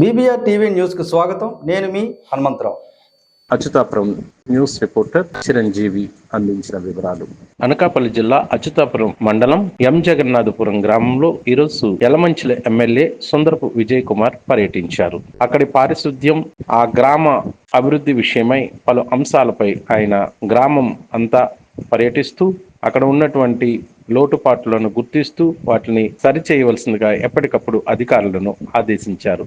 BBR TV న్యూస్కు స్వాగతం. నేను మీ హనుమంతరావు. అచ్యుతాపురం న్యూస్ రిపోర్టర్ చిరంజీవి అందించిన వివరాలు. అనకాపల్లి జిల్లా అచ్యుతాపురం మండలం ఎం. జగన్నాథపురం గ్రామంలో ఈరోజు యలమంచిల ఎమ్మెల్యే సుందరపు విజయ్ కుమార్ పర్యటించారు. అక్కడి పారిశుద్ధ్యం ఆ గ్రామ అభివృద్ధి విషయమై పలు అంశాలపై ఆయన గ్రామం అంతా పర్యటిస్తూ అక్కడ ఉన్నటువంటి లోటుపాట్లను గుర్తిస్తూ వాటిని సరిచేయవలసిందిగా ఎప్పటికప్పుడు అధికారులను ఆదేశించారు.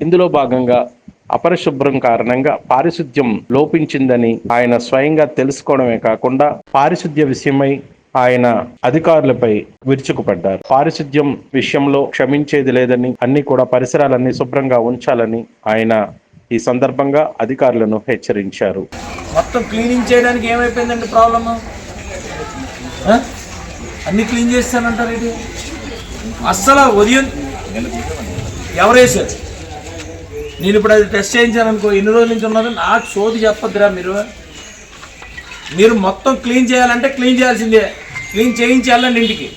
ఇందులో భాగంగా అపరిశుభ్రం కారణంగా పారిశుద్ధ్యం లోపించిందని ఆయన స్వయంగా తెలుసుకోవడమే కాకుండా పారిశుద్ధ్య విషయమై ఆయన అధికారులపై విరుచుకుపడ్డారు. పారిశుద్ధ్యం విషయంలో క్షమించేది లేదని అన్ని కూడా పరిసరాలన్నీ శుభ్రంగా ఉంచాలని ఆయన ఈ సందర్భంగా అధికారులను హెచ్చరించారు. మొత్తం క్లీనింగ్ చేయడానికి ఏమైపోయిందండి ప్రాబ్లమ్? అన్ని క్లీన్ చేస్తానంటారు ఇది అస్సలు ఉదయం ఎవరు నేను ఇప్పుడు అది టెస్ట్ చేయించాను అనుకో ఎన్ని రోజుల నుంచి ఉన్నది నాకు సోది చెప్పొద్దురా మీరు. మీరు మొత్తం క్లీన్ చేయాలంటే క్లీన్ చేయాల్సిందే. క్లీన్ చేయించాలండి ఇంటికి.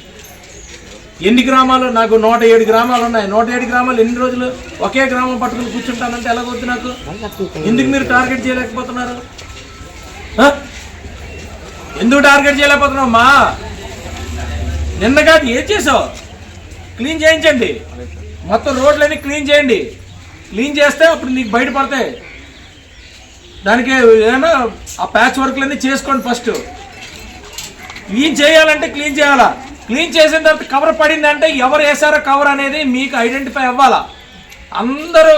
ఎన్ని గ్రామాలు? నాకు నూట ఏడు గ్రామాలు ఉన్నాయి. నూట ఏడు గ్రామాలు ఎన్ని రోజులు? ఒకే గ్రామం పట్టుకుని కూర్చుంటానంటే ఎలాగొద్దు నాకు? ఎందుకు మీరు టార్గెట్ చేయలేకపోతున్నారు? ఎందుకు టార్గెట్ చేయలేకపోతున్నావు మా? నిన్న కాదు ఏం చేసావు? క్లీన్ చేయించండి. మొత్తం రోడ్లన్నీ క్లీన్ చేయండి. క్లీన్ చేస్తే అప్పుడు నీకు బయటపడతాయి దానికి ఏదైనా ఆ ప్యాచ్ వర్క్లన్నీ చేసుకోండి ఫస్ట్ క్లీన్ చేయాలంటే క్లీన్ చేయాలా? క్లీన్ చేసిన తర్వాత కవర్ పడిందంటే ఎవరు వేసారో కవర్ అనేది మీకు ఐడెంటిఫై అవ్వాలా? అందరూ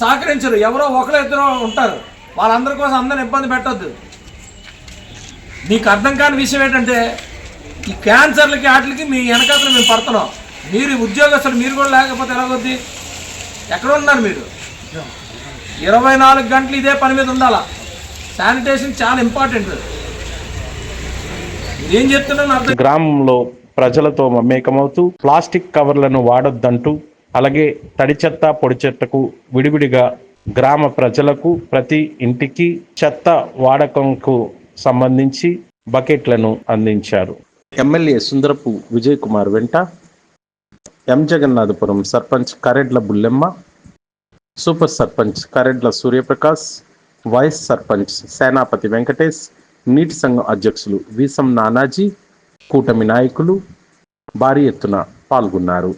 సహకరించరు. ఎవరో ఒకరు ఇద్దరు ఉంటారు. వాళ్ళందరి కోసం అందరిని ఇబ్బంది పెట్టద్దు. మీకు అర్థం కాని విషయం ఏంటంటే ఈ క్యాన్సర్లకి వాటికి మీ వెనకాతలు మేము పడుతున్నాం. మీరు ఉద్యోగస్తులు మీరు కూడా లేకపోతే ఎలాగొద్ది ఎక్కడ ఉన్నారు మీరు? ఇరవై నాలుగు గంటలు ఇదే పని మీద ఉండాలా? శానిటేషన్ చాలా ఇంపార్టెంట్. ఏం చెప్తున్నాను అర్థం గ్రామంలో ప్రజలతో మమేకమవుతూ ప్లాస్టిక్ కవర్లను వాడొద్దంటూ అలాగే తడి చెత్త పొడి చెత్తకు విడివిడిగా గ్రామ ప్రజలకు ప్రతి ఇంటికి చెత్త వాడకంకు సంబంధించి బకెట్లను అందించారు. ఎమ్మెల్యే సుందరపు విజయ్ కుమార్ వెంట M Jagannathapuram sarpanch Kareddla Bullemma super sarpanch Kareddla Suryaprakash vice sarpanch Senapathi Venkatesh నీటి సంఘం అధ్యక్షులు వీసం నానాజీ కూటమి నాయకులు భారీ ఎత్తున పాల్గొన్నారు.